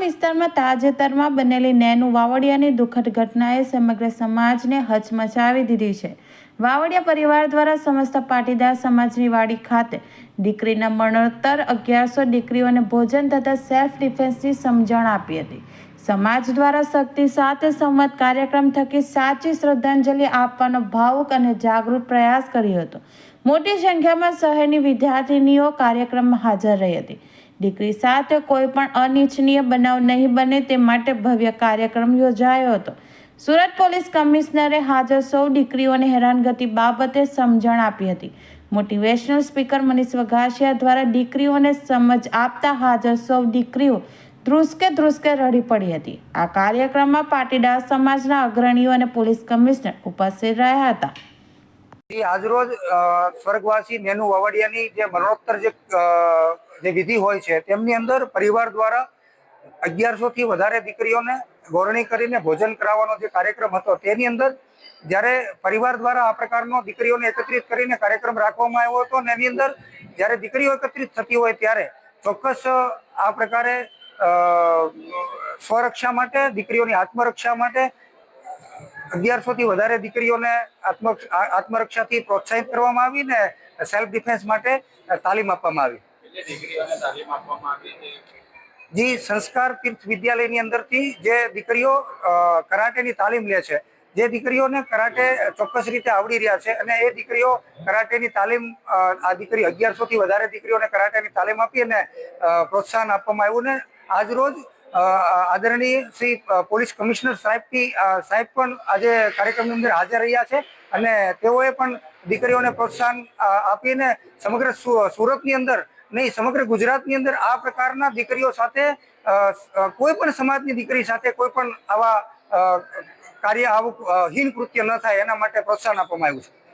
વિસ્તારમાં તાજેતરમાં બનેલી નેનું વાવડિયાની દુઃખદ ઘટનાએ સમગ્ર સમાજને હચમચાવી દીધી છે. વાવડિયા પરિવાર દ્વારા સમસ્ત પાટીદાર સમાજની વાડી ખાતે દીકરીના મરણોત્તર, અગિયારસો દીકરીઓને ભોજન તથા સેલ્ફ ડિફેન્સની સમજણ આપી હતી. સમાજ દ્વારા શક્તિ સાથે સંવાદ કાર્યક્રમ થકી સાચી શ્રદ્ધાંજલિ આપવાનો ભાવુક અને જાગૃત પ્રયાસ કર્યો હતો. મોટી સંખ્યામાં શહેરની વિદ્યાર્થીનીઓ કાર્યક્રમમાં હાજર રહી હતી. દીકરી સાથે કોઈ પણ અનિચ્છનીય બનાવ નહીં બને તે માટે ભવ્ય કાર્યક્રમ યોજાયો હતો. સુરત પોલીસ કમિશનરે હાજર સૌ દીકરીઓને હેરાનગતિ બાબતે સમજણ આપી હતી. મોટિવેશનલ સ્પીકર મનીષ વઘાસિયા દ્વારા દીકરીઓને સમજ આપતા હાજર સૌ દીકરીઓ ધ્રુસકે ધ્રુસકે રડી પડી હતી. આ કાર્યક્રમમાં પાટીદાર સમાજના અગ્રણીઓ અને પોલીસ કમિશનર ઉપસ્થિત રહ્યા હતા. આજરોજ સ્વર્ગવાસી નેનુ વાવડિયાની જે મરણોત્તર જે જે વિધિ હોય છે, તેમની અંદર પરિવાર દ્વારા અગિયારસો થી વધારે દીકરીઓને ગોરણી કરીને ભોજન કરાવવાનો જે કાર્યક્રમ હતો, તેની અંદર જ્યારે પરિવાર દ્વારા આ પ્રકારનો દીકરીઓને એકત્રિત કરીને કાર્યક્રમ રાખવામાં આવ્યો હતો અને એની અંદર જ્યારે દીકરીઓ એકત્રિત થતી હોય ત્યારે ચોક્કસ આ પ્રકારે સ્વરક્ષા માટે, દીકરીઓની આત્મરક્ષા માટે અગિયારસો થી વધારે દીકરીઓને આત્મ આત્મરક્ષાથી પ્રોત્સાહિત કરવામાં આવી ને સેલ્ફ ડિફેન્સ માટે તાલીમ આપવામાં આવી. જી સંસ્કાર તીર્થ વિદ્યાલયની અંદરથી જે દીકરીઓ કરાટેની તાલીમ લે છે જે દીકરીઓને કરાટે ચોક્કસ રીતે આવડી રહ્યા છે અને એ દીકરીઓ કરાટેની તાલીમ આ દીકરી અગિયારસો થી વધારે દીકરીઓને કરાટેની તાલીમ આપી અને પ્રોત્સાહન આપવામાં આવ્યું ને આજ રોજ અ, આદરણીય શ્રી પોલીસ કમિશનર સાહેબથી સાહેબ પણ આજે કાર્યક્રમની અંદર હાજર રહ્યા છે અને તેઓએ પણ દીકરીઓને પ્રોત્સાહન આપીને સમગ્ર સુરતની અંદર નહીં, સમગ્ર ગુજરાતની અંદર આ પ્રકારના દીકરીઓ સાથે કોઈ પણ સમાજની દીકરી સાથે કોઈ પણ આવા કાર્ય આવું હીન કૃત્ય ન થાય એના માટે પ્રોત્સાહન આપવામાં આવ્યું છે.